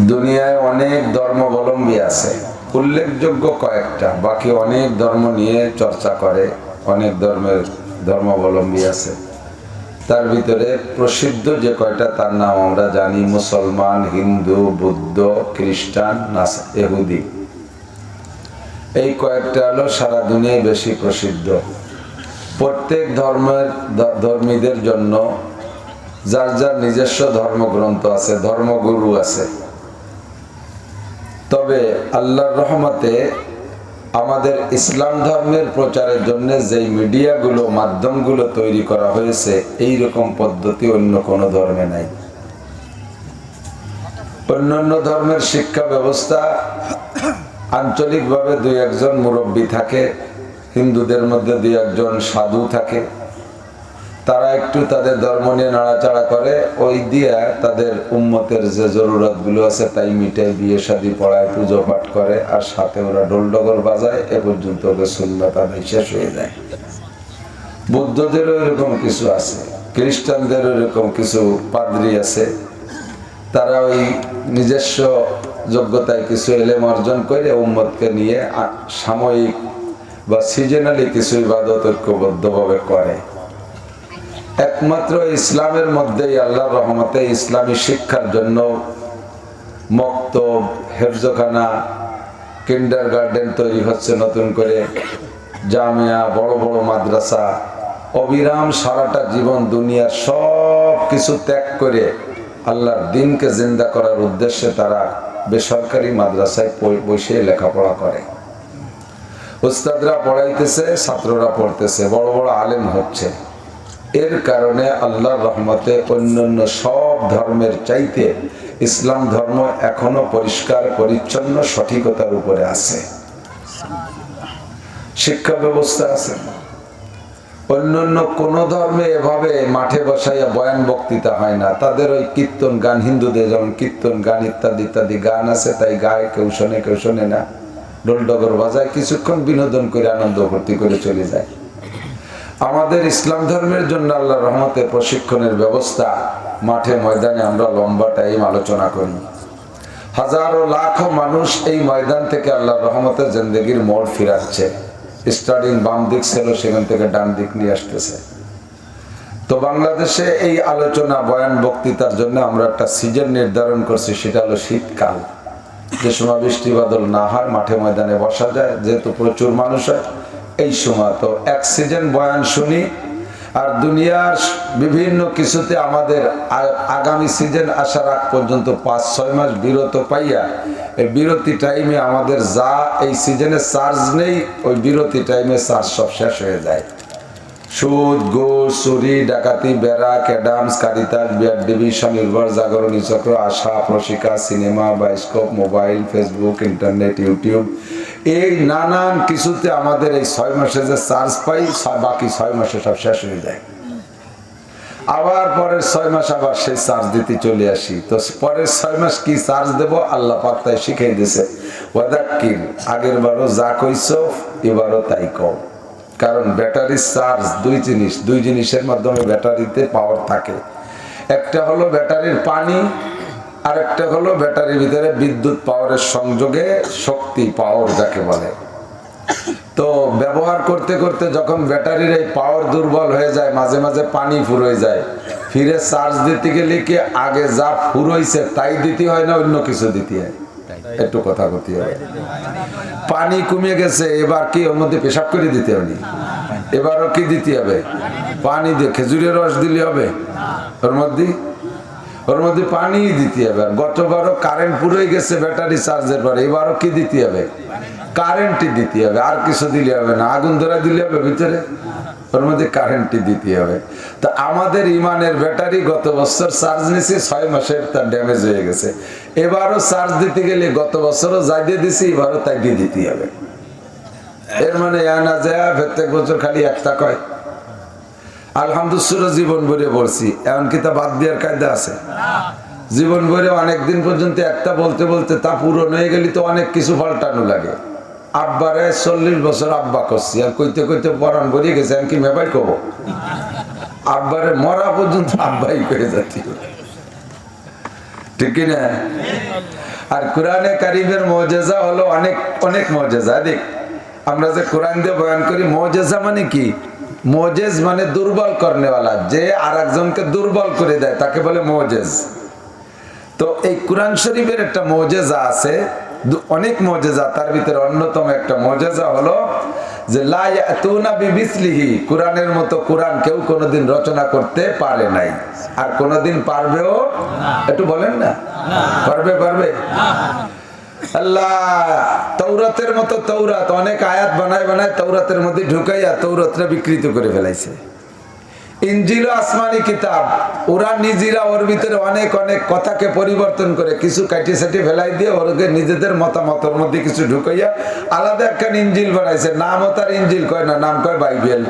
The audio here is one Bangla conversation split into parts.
দুনিয়ায় অনেক ধর্মাবলম্বী আছে। উল্লেখযোগ্য কয়েকটা। বাকি অনেক ধর্ম নিয়ে চর্চা করে, অনেক ধর্মের ধর্মাবলম্বী আছে। তার ভিতরে প্রসিদ্ধ যে কয়টা, তার নাম আমরা জানি, মুসলমান, হিন্দু, বুদ্ধ, খ্রিস্টান এহুদি এই কয়েকটা হলো সারা দুনিয়ায় বেশি প্রসিদ্ধ। প্রত্যেক ধর্মের ধর্মীদের জন্য যার যার নিজস্ব ধর্মগ্রন্থ আছে, ধর্মগুরু আছে। তবে আল্লাহর রহমতে আমাদের ইসলাম ধর্মের প্রচারের জন্য যেই মিডিয়াগুলো, মাধ্যমগুলো তৈরি করা হয়েছে এই রকম পদ্ধতি অন্য কোনো ধর্মে নাই। অন্যান্য ধর্মের শিক্ষা ব্যবস্থা আঞ্চলিকভাবে দুই একজন মুরব্বী থাকে, হিন্দুদের মধ্যে দুই একজন সাধু থাকে। তারা একটু তাদের ধর্ম নিয়ে নাড়াচাড়া করে, ওই দিয়া তাদের উম্মতের যে জরুরতগুলো আছে তাই মিটাই বিয়ে শাদী পড়ায় পুজো পাঠ করে, আর সাথে ওরা ডোল ডগর বাজায়, এ পর্যন্ত ওদের সুন্নত আদায় শেষ হয়ে যায়। বুদ্ধদেরও এরকম কিছু আছে, খ্রিস্টানদেরও এরকম কিছু পাদ্রি আছে। তারা ওই নিজস্ব যোগ্যতায় কিছু এলেম অর্জন করে উম্মতকে নিয়ে সাময়িক বা সিজনালি কিছু ইবাদত ঐক্যবদ্ধভাবে করে। একমাত্র ইসলামের মধ্যেই আল্লাহর রহমতে ইসলামী শিক্ষার জন্য মক্তব, হেফজখানা কিন্ডার গার্ডেন তৈরি হচ্ছে নতুন করে, জামিয়া, বড় বড় মাদ্রাসা, অবিরাম সারাটা জীবন দুনিয়ার সব কিছু ত্যাগ করে আল্লাহর দিনকে জিন্দা করার উদ্দেশ্যে তারা বেসরকারি মাদ্রাসায় বসে লেখাপড়া করে। উস্তাদরা পড়াইতেছে, ছাত্ররা পড়তেছে, বড় বড় আলেম হচ্ছে। এর কারণে আল্লাহর রহমতে অন্যান্য সব ধর্মের চাইতে ইসলাম ধর্ম এখনও পরিষ্কার, পরিচ্ছন্ন, সঠিকতার উপরে আছে। শিক্ষা ব্যবস্থা আছে। অন্যান্য কোন ধর্মে এভাবে মাঠে বসাইয়া বয়ান বক্তৃতা হয় না। তাদের ওই কীর্তন গান, হিন্দুদের যেমন কীর্তন গান ইত্যাদি ইত্যাদি গান আছে, তাই গায়ে কেউ শোনে কেউ শোনে না। ডোল ডগর বাজায় কিছুক্ষণ বিনোদন করে, আনন্দ ভর্তি করে চলে যায়। আমাদের ইসলাম ধর্মের জন্য আল্লাহ রহমতে প্রশিক্ষণের ব্যবস্থা মাঠে ময়দানে আমরা লম্বা টাইম আলোচনা করি। হাজারো লাখো মানুষ এই ময়দান থেকে আল্লাহ রহমতের জিন্দগির মোড় ফিরাচ্ছে। স্টার্টিং বাম দিক ছিল সেখান থেকে ডান দিক নিয়ে আসতেছে। তো বাংলাদেশে এই আলোচনা, বয়ান, বক্তৃতার জন্য আমরা একটা সিজন নির্ধারণ করছি, সেটা হলো শীতকাল। যে সময় বৃষ্টি বাদল না হয়, মাঠে ময়দানে বসা যায়। যেহেতু প্রচুর মানুষ হয় এই সময় তো সিজন বয়ান শুনি, আর দুনিয়ার বিভিন্ন কিছুতে আমাদের আগামী সিজন আসার আগ পর্যন্ত পাঁচ, ছয় মাস বিরত পাইয়া, এই বিরতি টাইমে আমাদের যা এই সিজনে চার্জ নেই, ওই বিরতি টাইমে চার্জ সব শেষ হয়ে যায়। সুদ ঘুষ চুরি, ডাকাতি, বেড়া, ক্যাডামস কারিতাজ বিয়ার দেবী স্বনির্ভর জাগরণী চক্র, আশা Proshika cinema bioscope mobile, Facebook, internet, YouTube এই নানান কিছুতে আমাদের এই ছয় মাসে যে চার্জ পাই বাকি ছয় মাসে সব শেষ হয়ে যায়। আবার পরের ছয় মাস আবার সেই চার্জ দিতে চলে আসি। তো পরের ছয় মাস কি চার্জ দেব? আল্লাহ পাক তাই শিখাই দিছে ওয়াদাক্কির, আগের বারও যা কইছ, এবারও তাই কও। কারণ ব্যাটারি চার্জ দুই জিনিস, দুই জিনিসের মাধ্যমে ব্যাটারিতে পাওয়ার থাকে। একটা হলো ব্যাটারির পানি আর একটা হলো ব্যাটারির ভিতরে বিদ্যুৎ পাওয়ারের সংযোগে শক্তি, পাওয়ার যাকে বলে। তো ব্যবহার করতে করতে যখন ব্যাটারির এই পাওয়ার দুর্বল হয়ে যায়, মাঝে মাঝে পানি ফুরোয় যায়, ফিরে চার্জ দিতে গেলে কি আগে যা ফুরোইছে তাই দিতে হয় না অন্য কিছু দিতে হয়? একটু কথা করতে হবে। পানি কমে গেছে, এবার কি ওর মধ্যে পেশাব করে দিতে হবে এবারও কি দিতে হবে? পানি দিয়ে খেজুরের রস দিলে হবে? ওর মধ্যে? ওর মধ্যে পানি দিতে হবে। গতবারও কারেন্ট পুরোই গেছে ব্যাটারি চার্জের পরে এবারও কি দিতে হবে? কারেন্টই দিতে হবে, আর কিছু দিলে হবে না। আগুন ধরা দিলে হবে ভিতরে, ওর মধ্যে কারেন্টই দিতে হবে। তা আমাদের ইমানের ব্যাটারি গত বছর চার্জ নিয়েছি, ছয় মাসের তার ড্যামেজ হয়ে গেছে। এবারও চার্জ দিতে গেলে গত বছরও যাই দিয়ে দিছি, এবারও তাই দিয়ে দিতে হবে। এর মানে এ না যায়, প্রত্যেক বছর খালি একটা কয়। আলহামদুলিল্লাহ জীবন ভরে পড়ছি। এমন কি তা বাদ দেওয়ার কায়দা আছে? জীবন ভরে অনেক দিন পর্যন্ত একটা বলতে বলতে তা পূরণ হয়ে গেলে তো অনেক কিছু পাল্টানো লাগে। আব্বারে চল্লিশ বছর আব্বা করছি, আর কইতে কইতে পরান ভরিয়ে গেছে আমি কি মেবাই কব আব্বারে মরা পর্যন্ত আব্বাই করে যাচ্ছি। ঠিক কিনা? আর কোরআনে কারিমের মজেজা হলো অনেক অনেক মজেজা। দেখ, আমরা যে কোরআন দিয়ে বয়ান করি, মজেজা মানে কি? মজেজ মানে দুর্বল করনেওয়ালা। যে আর একজনকে দুর্বল করে দেয়, তাকে বলে মজেজ। তো এই কোরআন শরীফের একটা মজেজা আছে অনেক মজেজা, তার ভিতরে অন্যতম একটা মজেজা হলো যে, লা ইয়াতুনা বিমিসলিহি, কোরআনের মতো কোরআন কেউ কোনোদিন রচনা করতে পারে নাই। আর কোনোদিন পারবেও? একটু বলেন না? পারবে পারবে? মতো অনেক আয়াত বানায় মধ্যে ঢুকাইয়া বিকৃত করে ফেলাইছে। ইঞ্জিল কিতাব, ওরা নিজেরা ওর ভিতরে অনেক অনেক কথাকে পরিবর্তন করে কিছু কাটি সাটি ফেলাই দিয়ে ওরকে নিজেদের মতামতের মধ্যে কিছু ঢুকাইয়া আলাদা একটা ইঞ্জিল বানাইছে। নামও তার ইঞ্জিল কয় না, নাম কয় বাইবেল।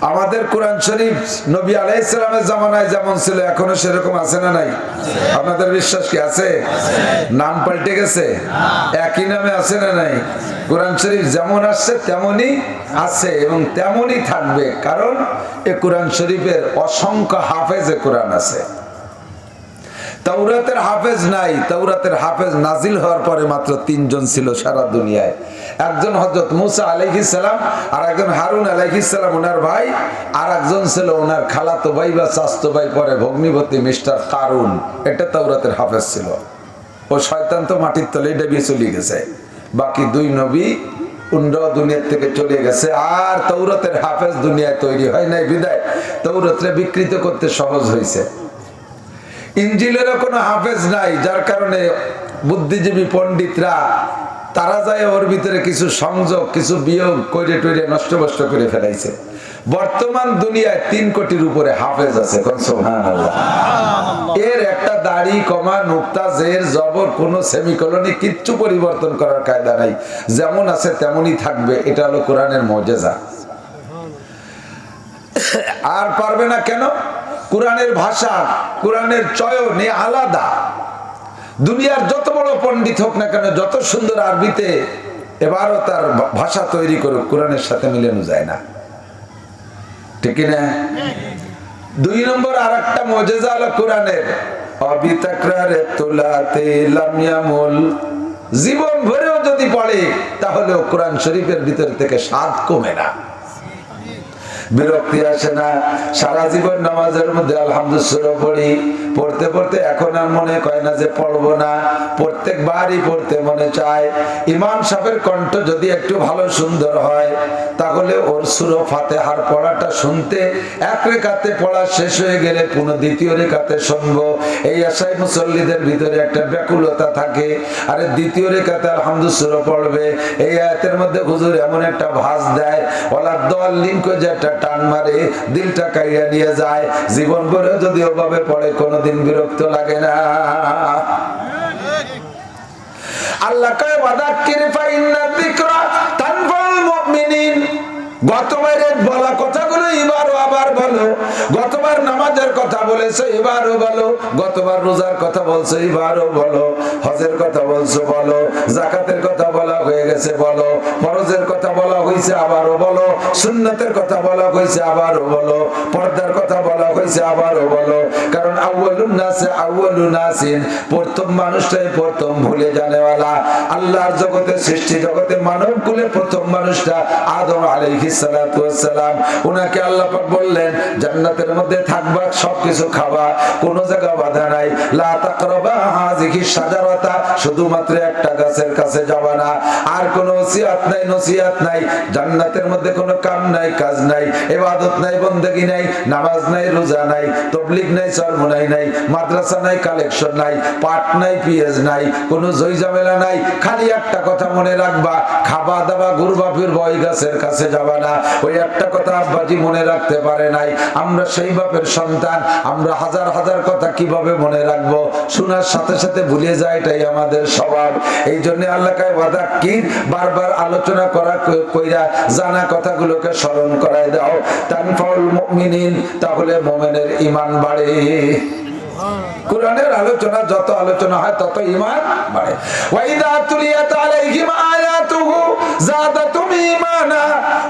আমাদের কোরআন শরীফ নবী আলাইসালামের জামানায় যেমন ছিল, এখনও সেরকম আছে না নাই? আপনাদের বিশ্বাস কি আছে? নাম পাল্টে গেছে? একই নামে আছে না নাই? কোরআন শরীফ যেমন আসছে, তেমনই আছে এবং তেমনই থাকবে। কারণ এ কোরআন শরীফের অসংখ্য হাফেজে কোরআন আছে। তাওরাতের হাফেজ নাই, তাওরাতের হাফেজ নাজিল হওয়ার পরে মাত্র তিনজন ছিল সারা দুনিয়ায়। একজন হজরত মুসা আলাইহিস সালাম আর একজন হারুন আলাইহিস সালাম ওনার ভাই। আর একজন ছিল ওনার খালাতো ভাই বা চাস্তো ভাই, পরে ভগ্নিপতি মিস্টার কারুন। এটা তাওরাতের হাফেজ ছিল। ও শয়তান তো মাটির তলে ডেবিয়ে চলে গেছে। বাকি দুই নবী দুনিয়ার থেকে চলে গেছে। আর তৌরতের হাফেজ দুনিয়ায় তৈরি হয় নাই, বিদায়। তৌরতরে বিকৃত করতে সহজ হয়েছে ইঞ্জিলেরও কোনো হাফেজ নাই, যার কারণে বুদ্ধিজীবী পণ্ডিতরা তারা যায় ওর ভিতরে কিছু সংযোগ কিছু বিয়োগ করে টইরে নষ্ট বষ্ট করে ফেলাইছে। বর্তমান দুনিয়ায় তিন কোটির উপরে হাফেজ আছে। এর একটা দাড়ি কমা নুক্তা জের জবর কোন সেমিকলনি কিচ্ছু পরিবর্তন করার কায়দা নাই। যেমন আছে তেমনই থাকবে এটা হলো কোরআনের মজেজা। আর পারবে না কেন? কোরআনের ভাষা কোরআনের চয়নে আলাদা। দুনিয়ার যত বড় পণ্ডিত হোক না কেন, যত সুন্দর আরবিতে এবারও তার ভাষা তৈরি করুক, কোরআনের সাথে মিলানো যায় না। ঠিক না? দুই নম্বর আর একটা মজেজা হলো কোরআনের জীবন ভরেও যদি পড়ে তাহলে কোরআন শরীফের ভিতর থেকে স্বাদ কমে না। বিরক্তি আসে না। সারা জীবন নামাজের মধ্যে আলহামদুলিল্লাহ পড়ি। পড়তে পড়তে এখন আর মনে কয় না যে পড়ব না। প্রত্যেকবারই পড়তে মনে চায়। ইমাম সাহেবের কণ্ঠ যদি একটু ভালো সুন্দর হয়, তাহলে ওর সুরো ফাতেহার পড়াটা শুনতে এক রেখাতে পড়া শেষ হয়ে গেলে পুনঃ দ্বিতীয় রেখাতে শুনব। এই আশায় মুসল্লিদের ভিতরে একটা ব্যাকুলতা থাকে। আরে দ্বিতীয় রেখাতে আলহামদুলিল্লাহ পড়বে। এই আয়াতের মধ্যে হুজুর এমন একটা ভাস দেয় ওলা দল লিঙ্ক যে একটা টান মারে, দিলটা কাইয়া নিয়ে যায়। জীবন ভরে যদি ওভাবে পড়ে, কোনোদিন বিরক্ত লাগে না। আল্লাহ কয়, ওয়াদাক্কির ফাইন্না যিকরা তানফাল মুমিনিন। গতবারের বলা কথাগুলো এবারও আবার বলো। গতবার নামাজের কথা এবারও বলো। গতবার রোজার কথা এবারও বলো। হজের কথা বলছো, বলো। জাকাতের কথা বলা হয়ে গেছে, বলো। ফরজের কথা বলা হয়েছে, আবারও বলো। সুন্নতের কথা বলা হয়েছে, আবারও বলো। পর্দার কথা বলা হয়েছে, আবারও বলো। কারণ আউয়ালুন নাসে আউয়ালুন নাসিন, প্রথম মানুষটাই প্রথম ভুলে জানেওয়ালা। আল্লাহর জগতে সৃষ্টি জগতে মানব কুলে প্রথম মানুষটা আদম আলাইহিস সালাম বললেন, জান্নাতের মধ্যে থাকবা, সবকিছু খাবা, কোনো জায়গা বাধা নাই। লা শুধুমাত্র একটা গাছের কাছে যাবা না। আর কোনো নাই নসিহাত নাই, জান্নাতের মধ্যে কোনো কাম নাই, কাজ নাই নাই নাই, নামাজ নাই, রোজা নাই নাই সরমনাই নাই মাদ্রাসা নাই, কালেকশন নাই, পাট নাই পিএজ নাই, কোনো জই জামেলা নাই, খালি একটা কথা মনে রাখবা, খাবা দাবা, ঘুরবা, ফিরবা ওই গাছের কাছে যাবা না, ওই একটা কথা আব্বাজি মনে রাখতে পারে নাই। আমরা সেই বাপের সন্তান, আমরা হাজার হাজার কথা কীভাবে মনে রাখব? শোনার সাথে সাথে ভুলে যায়, এটাই আমাদের স্বভাব। এই জন্য আল্লাহ কায় কি বারবার আলোচনা করা কইরা জানা কথাগুলোকে স্মরণ করায় দাও। তানফাউল মুমিনিন, তাহলে মোমেনের ঈমান বাড়ে। কোরআনের আলোচনা, যত আলোচনা হয়, তত ঈমান বাড়ে। ওয়াইদা তুলিয়াত আলাইহিম আয়াতুহু জাদাতুম ঈমানা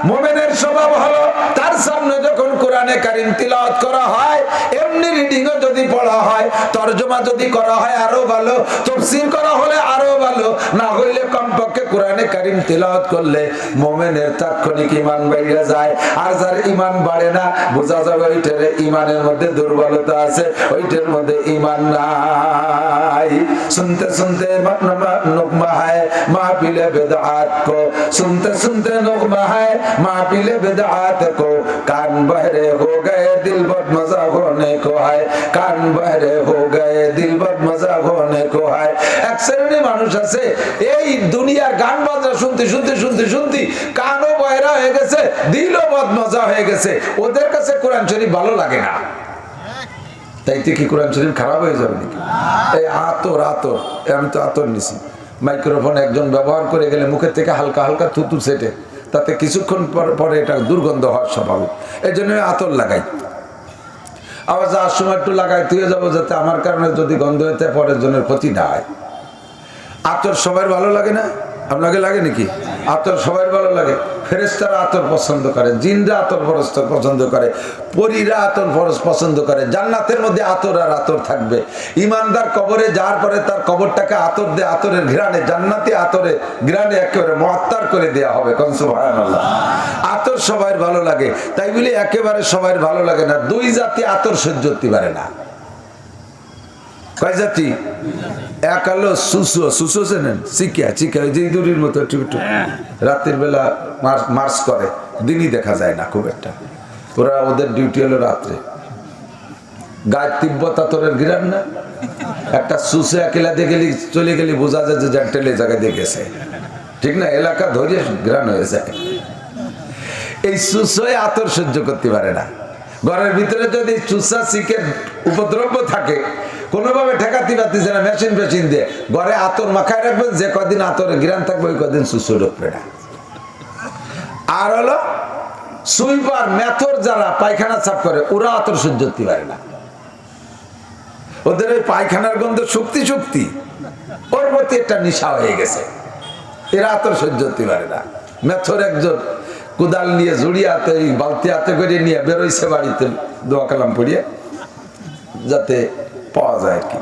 মোমেনের স্বভাব হলো তার সামনে যখন কোরআন কোরআনে কারিম তিলাওয়াত করা হয় এমনি রিডিংও যদি পড়া হয় তর্জমা যদি করা হয় আরো ভালো তফসির করা হলে আরো ভালো না হইলে কমপক্ষে কোরআনে কারিম তিলাওয়াত করলে মোমেনের তাৎক্ষণিক ইমান বেড়ে যায় আর যার ইমান বাড়ে না বোঝা যাবে ওইটার ইমানের মধ্যে দুর্বলতা আছে ওইটার মধ্যে ইমান নাই सुनते सुनते नुकमा है मापिले बिदआत को सुनते सुनते नुकमा है मापिले बिदआत को कान बहरे हो गए दिल बद मजा होने को है कान बहरे हो गए दिल बद मजा होने को है এক শ্রেণীর মানুষ আছে এই দুনিয়ার গান বাজনা শুনতে শুনতে শুনতে শুনতে কানও বয়রা হয়ে গেছে দিলও বদমজা হয়ে গেছে ওদের কাছে কোরআন শরীফ ভালো লাগে না তাইতে কি কোরআন শরীফ খারাপ হয়ে যাবে নাকি এই আতর আতর এ আমি তো আতর নিছি মাইক্রোফোন একজন ব্যবহার করে গেলে মুখের থেকে হালকা হালকা থুতু সেটে তাতে কিছুক্ষণ পর- এটা দুর্গন্ধ হওয়ার স্বাভাবিক এই জন্য আতর লাগাই। আবার যাওয়ার সময় একটু লাগাই তুই যাব যাতে আমার কারণে যদি গন্ধ হইতে পরের জনের ক্ষতি না হয়। আতর সবার ভালো লাগে না? আপনাকে লাগে নাকি? আতর সবার ভালো লাগে? ফেরেস্তারা আতর পছন্দ করে, জিনরা আতর পরস্ত পছন্দ করে, পরীরা আতর পরস পছন্দ করে। জান্নাতের মধ্যে আতর আর আতর থাকবে। ইমানদার কবরে যাওয়ার পরে তার কবরটাকে আতর দিয়ে আতরের ঘ্রাণে, জান্নাতি আতরে ঘ্রাণে একেবারে মহাত্তার করে দেওয়া হবে। কনসু ভায়ানাল্লাহ আতর সবার ভালো লাগে। তাই বলে একেবারে সবার ভালো লাগে না। দুই জাতি আতর সহ্য করতে পারে না। কয় জাতি এক আলো সুসু সুসু চেনেন চিকিয়া চিকিয়া ওই যে ইঁদুরির মতো একটু একটু রাতের বেলা মার- মার্চ করে। দিনই দেখা যায় না খুব একটা। ওরা ওদের ডিউটি হলো রাত্রে। গায়ে তিব্বত আতরের গিরান না? একটা সুসে একেলা দিয়ে গেলি চলে গেলি বোঝা যায় যে জ্যাকটেলে জায়গায় দিয়ে গেছে ঠিক না? এলাকা ধরে গ্রান হয়ে যায় এই সুসয়ে আতর সহ্য করতে পারে না। ঘরের ভিতরে যদি চুষা শিখের উপদ্রব্য থাকে কোনোভাবে ঠেকাতে পারতেছে না, মেশিন ফেশিন দিয়ে। ঘরে আতর মাখায় রাখবেন, যে কদিন আতরে গিরান থাকবে, ওই কদিন সুসু আর হলো, সুইপার মেথর যারা পায়খানা সাফ করে, ওরা আতর সহ্য করতে পারে না। ওদের ওই পায়খানার গন্ধ শক্তি শক্তি, ওর প্রতি একটা নেশা হয়ে গেছে। এরা আতর সহ্য করতে পারে না। মেথর একজন কোদাল নিয়ে জড়িয়ে হাতে বালতি হাতে করে নিয়ে বেরোইছে বাড়িতে, দোয়া কালাম পড়িয়ে, যাতে পাওয়া যায় কি?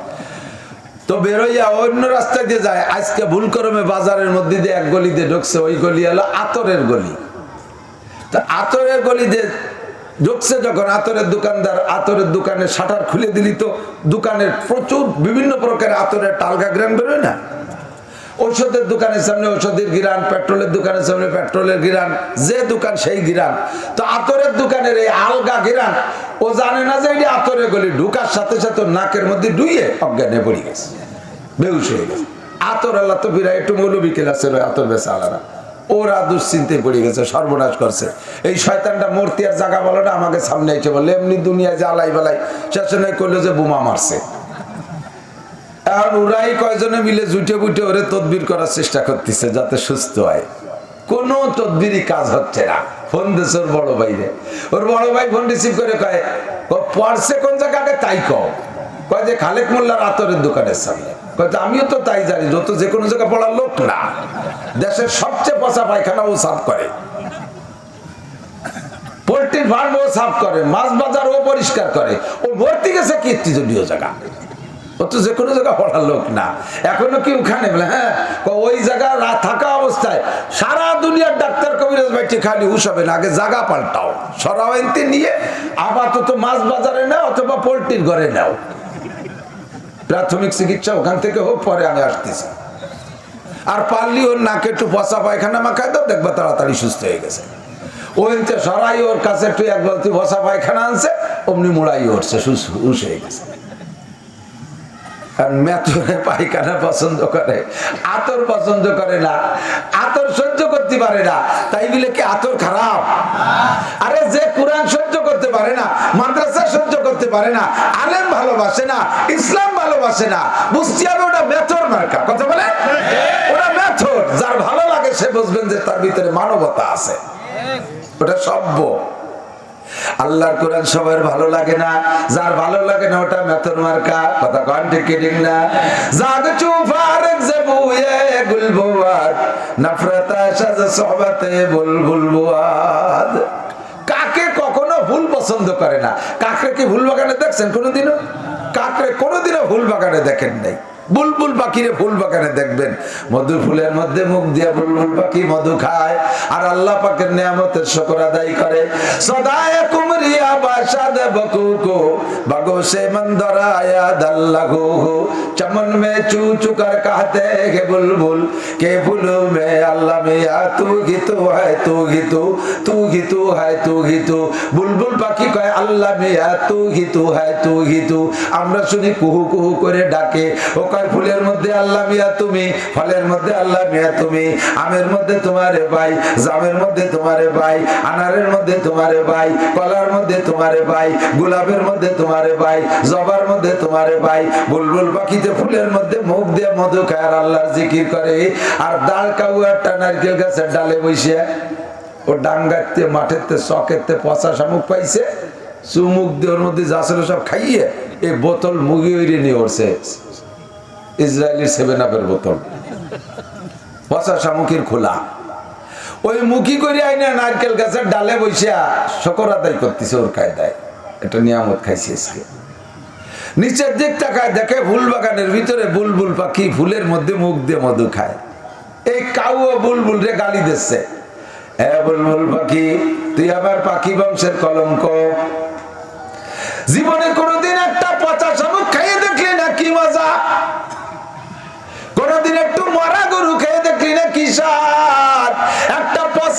তো বেরোইয়া অন্য রাস্তা দিয়ে যায়। আজকে ভুল করমে বাজারের মধ্যে দিয়ে এক গলি দিয়ে ঢুকছে, ওই গলি হলো আতরের গলি। তা আতরের গলি দিয়ে ঢুকছে যখন, আতরের দোকানদার আতরের দোকানের শাটার খুলে দিলি তো দোকানের প্রচুর বিভিন্ন প্রকারের আতরের টালগা গ্রাম বেরোয় না? ঔষধের দোকানের সামনে ঔষধের গিরান, পেট্রোলের দোকানের সামনে পেট্রোলের গিরান, যে দোকান সেই গিরান। তো আতরের দোকানের এই আলগা গিরান, ও জানে না যে এটি আতরের গলি, ঢুকার সাথে সাথে নাকের মধ্যে ডুইয়ে অজ্ঞানে পড়ে গেছে বেউস হয়ে গেছে। আতর আল্লাহ তো বিরা একটু মৌলবী ক্লাস ছিল আতর বেচা আলাদা। ওরা দুশ্চিন্তায় পড়ে গেছে, সর্বনাশ করছে। এই শয়তানটা মূর্তি আর জায়গা বলো না, আমাকে সামনে এসে বললে, এমনি দুনিয়ায় জ্বালাই বেলাই, শেষে নয় করল যে বোমা মারছে। এখন ওরাই কয়জনে মিলে জুটে বুটে ওরে তদবির করার চেষ্টা করতেছে যাতে সুস্থ হয়। কোনো তদবিরই কাজ হচ্ছে না। ফোন দিছে ওর বড় ভাইরে। ওর বড় ভাই ফোন রিসিভ করে কয় পড়ছে কোন জায়গাটা তাই কও। কয় যে, খালেক মোল্লার আতরের দোকানের সামনে। কয় আমিও তো তাই জানি, যত যে কোনো জায়গায় পড়ার লোক না। দেশের সবচেয়ে পচা পায়খানা ও সাফ করে। পোল্ট্রির ফার্ম ও সাফ করে, মাছ বাজার ও পরিষ্কার করে। ও ভর্তি গেছে কীর্তিজনীয় জায়গা? ও তো যে কোনো জায়গা পড়ার লোক না। এখনও কি ওখানে? বলে হ্যাঁ ওই জায়গা থাকা অবস্থায় সারা দুনিয়ার ডাক্তার কবিরাজ বাইটি খালি উসাবে না, আগে জায়গা পাল্টাও সরাওয়াইতে নিয়ে আপাতত মাছ বাজারে নাও অথবা পোল্ট্রির ঘরে নাও। প্রাথমিক চিকিৎসা ওখান থেকে হোক, পরে আমি আসতেছি। আর পারলি ওর নাকে একটু পচা পায়খানা মাখায় দাও, দেখবা তাড়াতাড়ি সুস্থ হয়ে গেছে। ওইতে সরাই ওর কাছে একটু এক বালতি বসা পায়খানা আনছে, অমনি মোড়াই উঠছে হুস হয়ে গেছে। আর মেথরে পায়খানা পছন্দ করে। আতর পছন্দ করে না। আতর সহ্য করতে পারে না। তাই বলে কি আতর খারাপ? আরে যে কোরআন সহ্য করতে পারে না, মাদ্রাসা সহ্য করতে পারে না, আলেম ভালোবাসে না, ইসলাম ভালোবাসে না বুঝতে হবে ওটা মেথর মার্কা। কথা বলে? ওটা মেথর। যার ভালো লাগে সে বুঝবেন যে তার ভিতরে মানবতা আছে। ওটা সভ্য। আল্লাহর কোরআন সবার ভালো লাগে না। যার ভালো লাগে না, ওটা মেথর মার্কা। কথা কন ঠিক ঠিক না? জাগ চুফারক জবুয়ে গুলবুয়াদ, নফরত সাজ সোহবতে বুলবুলবুয়াদ। কাকে কখনো ভুল পছন্দ করে না? কাকরে কি ফুল বাগানে দেখছেন কোনোদিনও? কাকরে কোনোদিনও ফুল বাগানে দেখেন নাই। বুলবুল পাখিরে ফুল বাগানে দেখবেন। মধু ফুলের মধ্যে মুখ দিয়ে বুলবুল পাখি মধু খায়, আর আল্লাহ পাকের নিয়ামতের শকর আদায় করে। সদায় কুমরিয়া বাসা দেব বাগো সে মন্দরায়া চমন মে চু চুকার কাহতে হে বুলবুল, কে মে আল্লাহ মিয়া তু হয় তু তু হয় তু বুলবুল পাখি কয়, আল্লাহ মিয়া তু গীতু হয় তু গীতু আমরা শুনি কুহু কুহু করে ডাকে, ও কয় ফুলের মধ্যে আল্লাহ মিয়া তুমি, ফলের মধ্যে আল্লাহ মিয়া তুমি, আমের মধ্যে তোমারে ভাই জামের মধ্যে তোমারে ভাই আনারের মধ্যে তোমারে ভাই কলার মধ্যে তোমারে ভাই গোলাপের মধ্যে তোমারে ভাই জবার মধ্যে তোমারে ভাই বুলবুল পাখিতে ফুলের মধ্যে মুখ দিয়ে মধু খায় আল্লাহর জিকির করে। আর ডাল কাউ একটা নারকেল গাছের ডালে বসে, ও ডাঙ্গাতে মাঠেতে, চকেতে পচা শামুক পাইছে, চুমুক দিয়ে ওর মধ্যে যা সব খাইয়ে, এই বোতল মুগি ওইরে নিয়ে উঠছে ইসরায়েলি সেভেন আপের বোতল। পচা শামুকের খোলা। ওই মুখি করে আইনা নারকেল গাছের ডালে বসিয়া শকর আদায় করতেছে ওর কায়দায়। এটা নিয়ামত খাইছে আজকে। নিচের দিক তাকায় দেখে ফুল বাগানের ভিতরে বুলবুল পাখি ফুলের মধ্যে মুখ দিয়ে মধু খায়। এই কাউ বুলবুল রে গালি দিচ্ছে। এ বুলবুল পাখি, তুই আবার পাখি বংশের কলঙ্ক। জীবনে কোনোদিন একটা পচা শামুক খাইয়ে দেখলি না কি মজা কোনদিন একটু মরা গরু খেয়ে দেখলি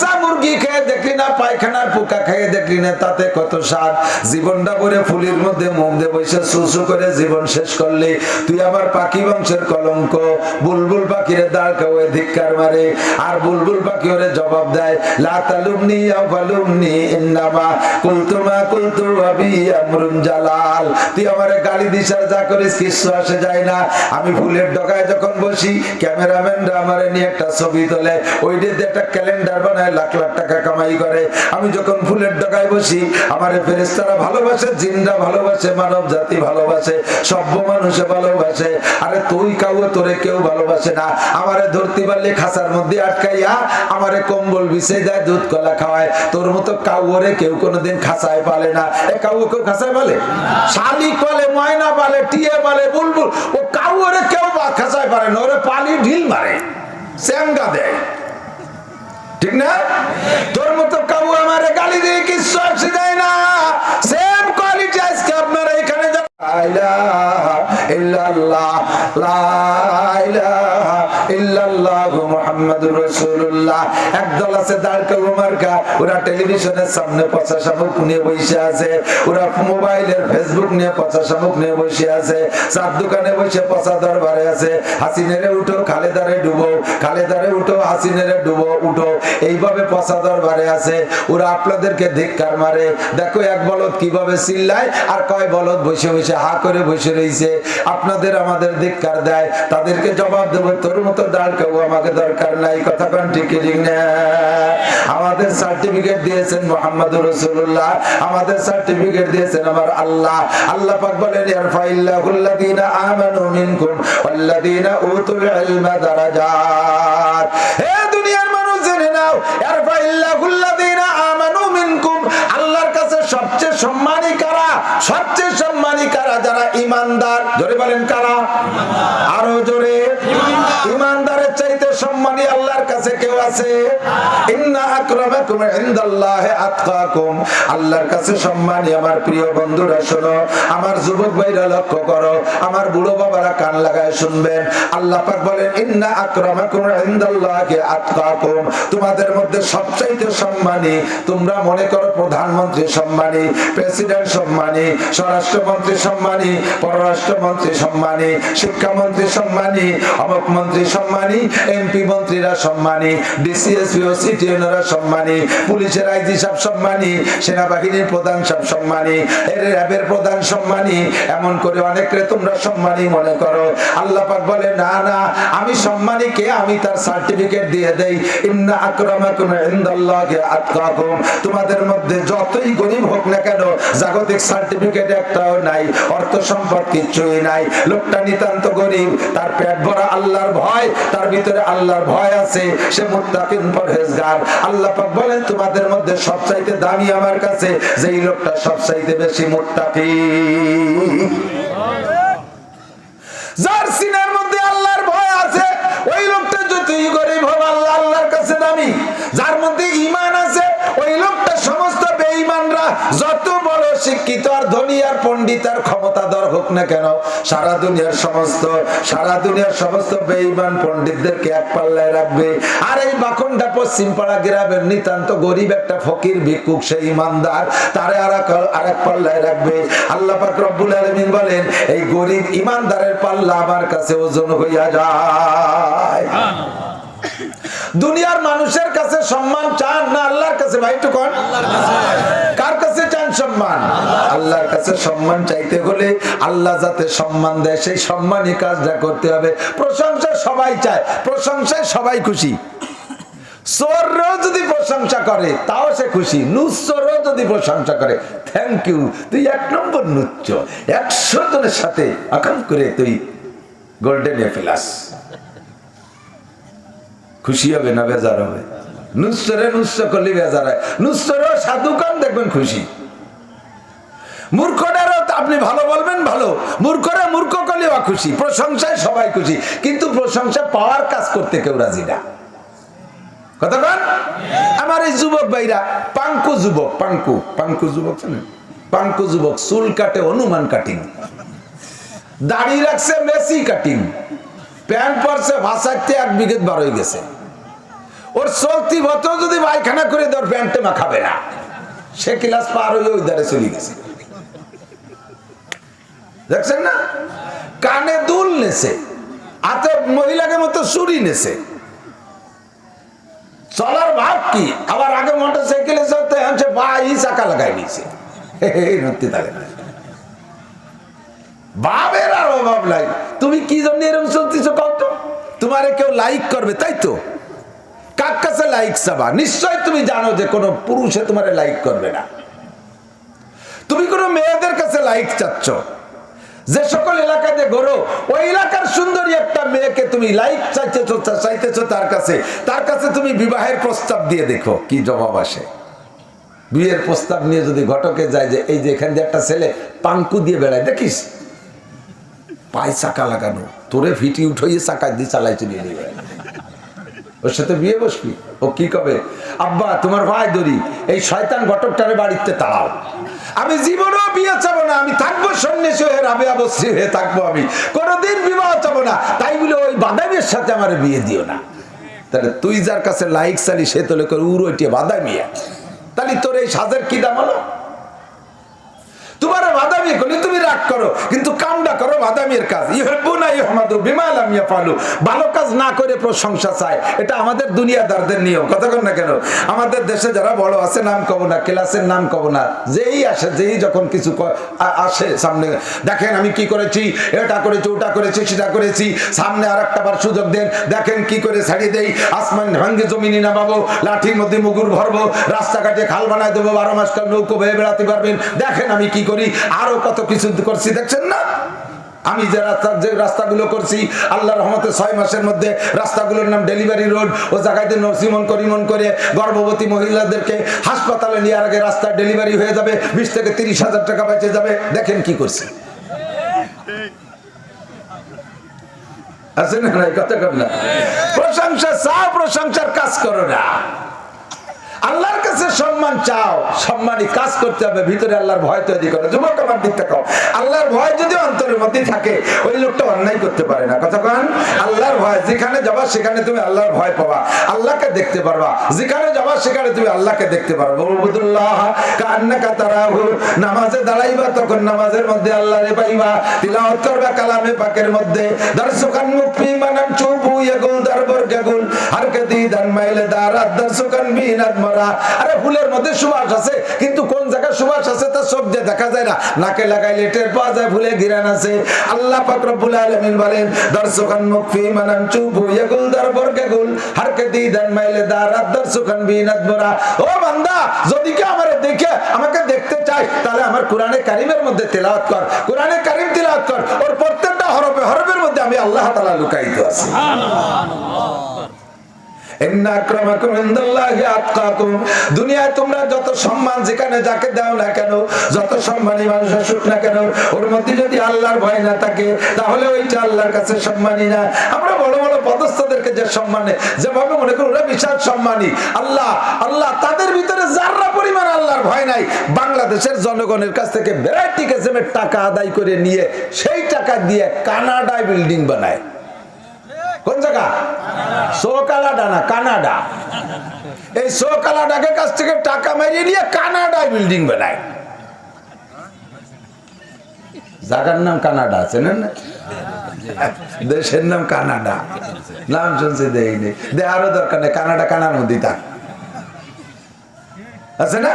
না কি স্বাদ একটা পচা মুরগি খেয়ে দেখলি না, পায়খানার পোকা খেয়ে দেখলি না, তাতে কত স্বাদ? জীবনটা ভরে ফুলির মধ্যে মুখ দিয়ে বসে সুসু করে জীবন শেষ করলি। তুই আমার পাখি বংশের কলঙ্ক। বুলবুল পাখিরে দাঁড় কাউয়ে ধিক্কার মারে। আর বুলবুল পাখি ওরে জবাব দেয়, লা তালুমনি আফালুমনি ইন্নামা কুলতুমা কুলতু আবি আমরুন জালাল। তুই আমারে গালি দিস আর যা করিস কিছু আসে যায় না। আমি ফুলের ডগায় যখন বসি, ক্যামেরাম্যানরা আমারে নিয়ে একটা ছবি তোলে। ওই একটা ক্যালেন্ডার বানায় লাখ লাখ টাকা কামাই করে। আমি যখন ফুলের ডগায় বসি, আমারে ফেরেস্তারা ভালোবাসে, জিনরা ভালোবাসে, মানব জাতি ভালোবাসে, সভ্য মানুষে ভালোবাসে। আরে তুই কাউ তোরে কেউ ভালোবাসে না। আমারে ধরতে পারলে খাসার মধ্যে আটকাইয়া আমারে কম্বল বিছে দেয়, দুধ কলা খাওয়ায়। তোর মতো কাউরে কেউ কোনোদিন খাসায় পালে না। এ কাউ কেউ খাসায় পালে? শালিক পালে, ময়না পালে, টিয়ে পালে, বুলবুল। ও কাউরে কেউ খাসায় পারে না। ওরে পালি ঢিল মারে স্যাঙ্গা দেয়। ঠিক না? তোর মতো কাবু আমারে গালি দিয়ে কিছু আসি দেয় না। সেম কোয়ালিটি আজকে আপনারা এখানে ইল্লাল্লাহ, লা ইল্লাল্লাহ পচা আছে। ওরা আপনাদেরকে ধিক্কার মারে। দেখো এক বলদ কীভাবে চিল্লায় আর কয় বলদ বসে বসে হা করে বসে রয়েছে আপনাদের আমাদের ধিক্কার দেয়। তাদেরকে জবাব দেবো তোর মতো দাঁড় কেউ আমাকে দরকার নাই, কথা কান ঠিক আমাদের সার্টিফিকেট দিয়েছেন মোহাম্মদ রসুল্লাহ আমাদের সার্টিফিকেট দিয়েছেন আমার আল্লাহ। আল্লাহ পাক বলেন ইয়ারফাইল্লাহুল্লাযীনা আমানু মিনকুম ওয়াল্লাযীনা উতুল ইলমা দারাজাত। হে দুনিয়ার মানুষ জেনে নাও ইয়ারফাইল্লাহুল্লাযীনা সম্মানী কারা? সবচেয়ে সম্মানী কারা? যারা ইমানদার জোরে বলেন কারা? আরও জোরে। ইমানদারের চাইতে সম্মানী আল্লাহর কাছে কেউ আছে? ইন্না আকরামাকুম ইনদাল্লাহি আতকাকুম। আল্লাহর কাছে সম্মানী আমার প্রিয় বন্ধুরা শোনো আমার যুবক ভাইরা লক্ষ্য করো আমার বুড়ো বাবারা কান লাগায় শুনবেন। আল্লাহ পাক বলেন ইন্না আকরামাকুম ইনদাল্লাহি আতকাকুম। তোমাদের মধ্যে সবচাইতে সম্মানী তোমরা মনে করো প্রধানমন্ত্রী সম্মানী প্রেসিডেন্ট সম্মানী স্বরাষ্ট্রমন্ত্রী সম্মানী পররাষ্ট্রমন্ত্রী সম্মানী শিক্ষামন্ত্রী সম্মানী অমক মন্ত্রী সম্মানী এমপি মন্ত্রীরা সম্মানী ডিসিএসপি ও সিটিএনরা সম্মানী, পুলিশের আইজি সব সম্মানী, সেনাবাহিনীর প্রধান সব সম্মানী, এর র্যাবের প্রধান সম্মানী, এমন করে অনেকরে তোমরা সম্মানী মনে করো। আল্লাহ পাক বলে, না না, আমি সম্মানী কে? আমি তার সার্টিফিকেট দিয়ে দেই। ইন্না আকরামাকুম ইনদাল্লাহি আতকাকুম। তোমাদের মধ্যে যতই গরিব হোক না কেন, জাগতিক সার্টিফিকেট একটাও নাই, অর্থ সম্পদ কিছুই নাই। লোকটা নিতান্ত গরিব, তার পেট ভরা আল্লাহর ভয়, তার ভিতরে আল্লাহর ভয় আছে, সে মুত্তাকিন পরহেজগার। আল্লাহ পাক বলেন, তোমাদের মধ্যে সবচাইতে দামি আমার কাছে যেই লোকটা সবচাইতে বেশি মুত্তাকি যার সিনার মধ্যে আল্লাহর ভয় আছে, ওই লোকটা যতই গরিব হোক, আল্লাহ আল্লাহর কাছে দামি। যার মধ্যে ঈমান আছে ওই লোকটা সমস্ত বেঈমানরা যত বড় শিক্ষিত আর ধনী আর পণ্ডিত আর ক্ষমতাধর হোক না কেন সারা দুনিয়ার সমস্ত সারা দুনিয়ার সমস্ত বেঈমান পণ্ডিতদেরকে এক পাল্লায় রাখবে। আর এই বাখনটা পশ্চিম পাড়া গ্রামের নিতান্ত গরিব একটা ফকির ভিক্ষুক সেই ইমানদার তারে আর এক- আর এক পাল্লায় রাখবে। আল্লাহ পাক রব্বুল আলামিন বলেন এই গরিব ইমানদারের পাল্লা আমার কাছে ওজন হইয়া যায়। দুনিয়ার মানুষের কাছে সম্মান চান না আল্লাহর কাছে? ভাই, একটু কন। কার কাছে চান সম্মান? আল্লাহর কাছে সম্মান চাইতে হলে আল্লাহ যাতে সম্মান দেয়, সেই সম্মানই কাজটা করতে হবে। প্রশংসা সবাই চায়, প্রশংসায় সবাই খুশি। যদি প্রশংসা করে, তাও সে খুশি। নুচ্চরও যদি প্রশংসা করে থ্যাংক ইউ তুই এক নম্বর নুচ্চ। একশো জনের সাথে আকাম করে তুই গোল্ডেন এফেলাস খুশি হবে না বেজার হবে? নুসরে নুস্য করলে বেজার হয়। নুসরেও সাধু কান দেখবেন খুশি। মূর্খটারও আপনি ভালো বলবেন ভালো। মূর্খরা মূর্খ করলেও খুশি প্রশংসায় সবাই খুশি। কিন্তু প্রশংসা পাওয়ার কাজ করতে কেউ রাজি না। কন? আমার এই যুবক ভাইরা, পাঙ্কু যুবক, পাঙ্কু পাঙ্কু যুবক জানেন? পাঙ্কু যুবক, চুল কাটে অনুমান কাটিং। দাড়ি রাখছে মেসি কাটিং। প্যান্ট পরছে ভাষাতে এক বিঘেত বার হয়ে গেছে। ওর চলতি বছর যদি পায়খানা করে দেওয়ার প্যান্টে মাখাবে না। সে ক্লাস পার হয়ে ওই দ্বারে চলে গেছে। দেখছেন না? কানে দুল নেছে, হাতে মহিলাকে মতো চুরি নেছে। চলার ভাব কি? আবার আগে মোটর সাইকেলে চলতে হচ্ছে বাই চাকা লাগাই নিয়েছে। ভাবের আর অভাব নাই। তুমি কি জন্য এরকম চলতেছো কত তোমারে কেউ লাইক করবে, তাই তো? কাছে লাইক চাবা। নিশ্চয় তুমি জানো যে কোনো পুরুষে তোমারে লাইক করবে না। তুমি কোনো মেয়েদের কাছে লাইক চাচ্ছ। যে সকল এলাকাতে গড়ো ওই এলাকার সুন্দরী একটা মেয়েকে তুমি লাইক চাইতেছো চাইতেছো তার কাছে। তার কাছে তুমি বিবাহের প্রস্তাব দিয়ে দেখো, কি জবাব আসে। বিয়ের প্রস্তাব নিয়ে যদি ঘটকে যায় যে এই যে এখান দিয়ে একটা ছেলে পাঙ্কু দিয়ে বেড়ায়, দেখিস? পায়ে চাকা লাগানো, তোরে ফিটি উঠাইয়ে চাকা দিয়ে চালাই চলিয়ে নিয়ে বেড়ায়। ওর সাথে বিয়ে বসবি? ও কি কবে? আব্বা, তোমার ভাই দড়ি, এই শয়তান ঘটকটারে বাড়িতে তাড়াও। আমি জীবনেও বিয়ে চাবো না, আমি থাকব সন্ন্যাসী হয়ে, রাবে অবশ্যই হয়ে থাকব আমি। কোনোদিন বিবাহ চাবো না। তাই বলে ওই বাদামের সাথে আমার বিয়ে দিও না। তাহলে তুই যার কাছে লাইক চালি সে তোলে করে উড়ো এটিয়ে বাদামিয়া। তাহলে তোর এই সাজের কি দাম হলো? তোমার বাদামি করলে তুমি রাগ করো, কিন্তু কামটা করো বাদামির কাজ। ইহবু না ইহমাদু বিমালাম ইয়াফালু ভালো কাজ না করে প্রশংসা চায়, এটা আমাদের দুনিয়াদারদের নিয়ম। কথা কন না কেন? আমাদের দেশে যারা বড় আছে, নাম কব না, ক্লাসের নাম কব না। যেই আসে, যেই যখন কিছু আসে সামনে, দেখেন আমি কি করেছি, এটা করেছি, ওটা করেছি, সেটা করেছি, সামনে আর একটা বার সুযোগ দেন, দেখেন কি করে ছাড়িয়ে দেই, আসমান ভাঙ্গে জমিনি নামাবো, লাঠির মধ্যে মুগুর ভরবো, রাস্তাঘাটে খাল বানায় দেবো, বারো মাস কাল নৌকো বেড়াতে পারবেন। দেখেন আমি কি করি আরও কত কিছু করছি, দেখছেন না? আমি যে রাস্তা যে রাস্তাগুলো করছি আল্লাহ রহমতে ছয় মাসের মধ্যে রাস্তাগুলোর নাম ডেলিভারি রোড, ও জায়গাতে নরসিমন করিমন করে গর্ভবতী মহিলাদেরকে হাসপাতালে নেওয়ার আগে রাস্তা ডেলিভারি হয়ে যাবে, বিশ থেকে তিরিশ হাজার টাকা বেঁচে যাবে, দেখেন কি করছে। আছে না কথা কর না। প্রশংসা চাও, প্রশংসার কাজ করো না। আল্লাহর কাছে সম্মান চাও সম্মানই কাজ করতে হবে, ভিতরে আল্লাহর ভয় তৈরি করো। যুবক, আমার দিকটা কও। আল্লাহর ভয় যদি অন্তরের মধ্যে থাকে, ওই লোকটা অন্যায় করতে পারে না। কথা কন, আল্লাহর ভয়, যেখানে যাবা সেখানে তুমি আল্লাহর ভয় পাবা। আল্লাহকে দেখতে পারবা। যেখানে যাবা সেখানে তুমি আল্লাহকে দেখতে পারবা। বলবুদুল্লাহ কান্নাকা তারাহু। নামাজে দাঁড়াইবা, তখন নামাজের মধ্যে আল্লাহরে পাইবা। তিলাওয়াত করবা কালামে পাকের মধ্যে। দর্শকান মুক্তি মানাম চুপু এগুল, দরবর, গেগুল। আর কদি দান মাইলে দারাত, দর্শকান বিনাত মরা আরে ফুলের মধ্যে সুবাস আছে, কিন্তু কোন জায়গায় সুবাস আছে তা সব যে দেখা যায় না। নাকে লাগাইলে টের পাওয়া যায় ফুলে গিরান আছে। আল্লাহ পাক রব্বুল আলামিন বলেন, দর্শকান কদি দান মাইলে দর্শকান মরা ও বান্দা, যদি কে আমারে দেখে, আমাকে দেখতে চাই তাহলে আমার কোরআনে কারিমের মধ্যে তেলাওয়াত কর। কোরআনে কারিম তেলাওয়াত কর। ওর প্রত্যেকটা হরফে হরফের মধ্যে আমি আল্লাহ লুকায়িত আছি। দুনিয়ায় তোমরা যত সম্মান যেখানে যাকে দাও না কেন, যত সম্মানী মানুষ আসুক না কেন, ওর মধ্যে যদি আল্লাহর ভয় না থাকে, তাহলে ওইটা আল্লাহর কাছে সম্মানী না। আমরা বড় বড় পদস্থদেরকে যে সম্মানে, যেভাবে মনে করি ওরা বিশাল সম্মানী। আল্লাহ আল্লাহ, তাদের ভিতরে যারা পরিমাণ আল্লাহর ভয় নাই, বাংলাদেশের জনগণের কাছ থেকে ভ্যারাইটি কিসিমের টাকা আদায় করে নিয়ে সেই টাকা দিয়ে কানাডায় বিল্ডিং বানায়। কোন জায়গা? সোকালাডা কানাডা। এই সোকালাডাকে কাছ থেকে টাকা মেরিয়ে নিয়ে কানাডায় বিল্ডিং বানায়। জায়গার নাম কানাডা আছে না? দেশের নাম কানাডা। নাম শুনছি দেখিনি দেহারও দরকার নেই, কানাডা কানার মধ্যে থাক আছে না?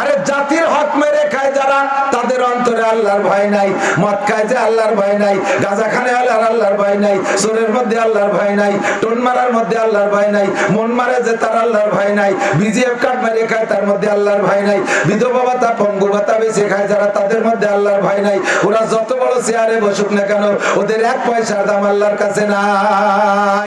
আরে জাতির হক মেরে খায় যারা, তাদের অন্তরে আল্লাহর ভয় নাই, মদ খায় যে আল্লাহর ভয় নাই, গাঁজা খানে আল্লাহর আল্লাহর ভয় নাই সোরের মধ্যে আল্লাহর ভয় নাই, টোন মারার মধ্যে আল্লাহর ভয় নাই, মন মারে যে তার আল্লাহর ভয় নাই, বিজিএফ কার্ড মেরে খায় তার মধ্যে আল্লাহর ভয় নাই, বিধবা ভাতা, পঙ্গু ভাতা বেঁচে খায় যারা তাদের মধ্যে আল্লাহর ভয় নাই, ওরা যত বড় চেয়ারে বসুক না কেন, ওদের এক পয়সার দাম আল্লাহর কাছে না